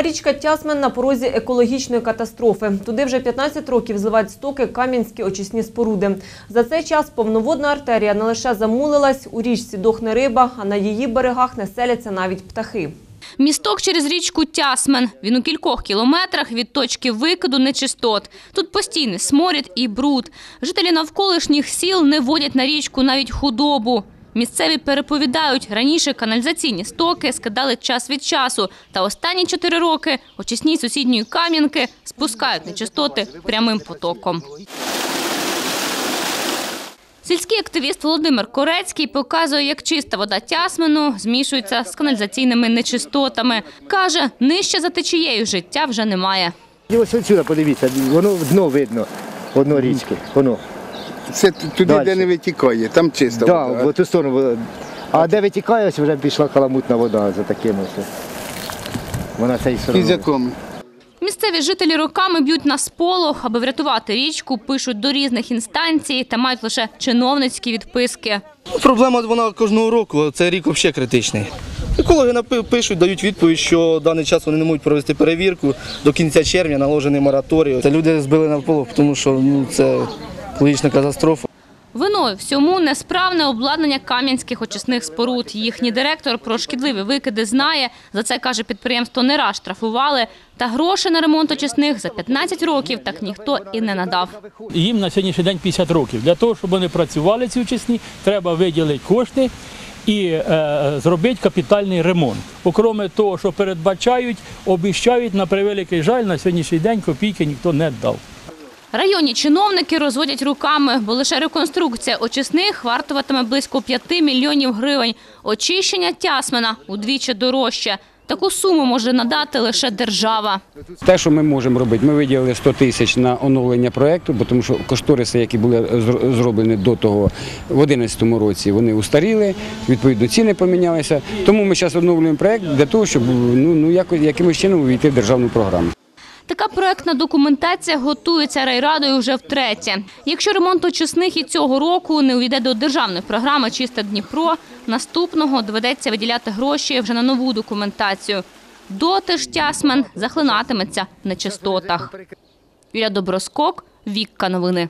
Річка Тясмен на порозі екологічної катастрофи. Туди вже 15 років зливають стоки кам'янські очисні споруди. За цей час повноводна артерія не лише замулилась, у річці дохне риба, а на її берегах не селяться навіть птахи. Місток через річку Тясмен. Він у кількох кілометрах від точки викиду нечистот. Тут постійний сморід і бруд. Жителі навколишніх сіл не водять на річку навіть худобу. Місцеві переповідають, раніше каналізаційні стоки скидали час від часу, та останні чотири роки очисні сусідньої кам'янки спускають нечистоти прямим потоком. Сільський активіст Володимир Корецький показує, як чиста вода Тясмену змішується з каналізаційними нечистотами. Каже, нижче за течією життя вже немає. Ось отсюди подивіться, воно дно видно, одно річки. Воно. Це туди, Дальше. де не витікає, там чисто. Да, вода. в ту сторону. А де витікає, ось вже пішла каламутна вода за таким ось. Вона цей І з якому? Місцеві жителі роками б'ють на сполох, аби врятувати річку, пишуть до різних інстанцій та мають лише чиновницькі відписки. Проблема вона кожного року, це рік взагалі критичний. Екологи напи- пишуть, дають відповідь, що в даний час вони не можуть провести перевірку. До кінця червня наложений мораторій. Це люди збили навполох, тому що ну, це екологічна катастрофа. Виною всьому несправне обладнання кам'янських очисних споруд. Їхній директор про шкідливі викиди знає. За це, каже, підприємство не раз штрафували. Та гроші на ремонт очисних за 15 років так ніхто і не надав. Їм на сьогоднішній день 50 років. Для того, щоб вони працювали ці очисні, треба виділити кошти і е, зробити капітальний ремонт. Окрім того, що передбачають, обіщають на превеликий жаль, на сьогоднішній день копійки ніхто не дав. Районні чиновники розводять руками, бо лише реконструкція очисних вартуватиме близько 5 мільйонів гривень. Очищення Тясмина удвічі дорожче. Таку суму може надати лише держава. Те, що ми можемо робити, ми виділили 100 тисяч на оновлення проєкту, бо тому що кошториси, які були зроблені до того в 2011 році, вони устаріли, відповідно ціни помінялися. Тому ми зараз оновлюємо проєкт для того, щоб ну, ну, якось, якимось чином увійти в державну програму. Така проектна документація готується райрадою вже втретє. Якщо ремонт очисних і цього року не увійде до державної програми Чисте Дніпро, наступного доведеться виділяти гроші вже на нову документацію. Доти ж Тясмен захлинатиметься в нечистотах. Юля Доброскок, Вікка новини.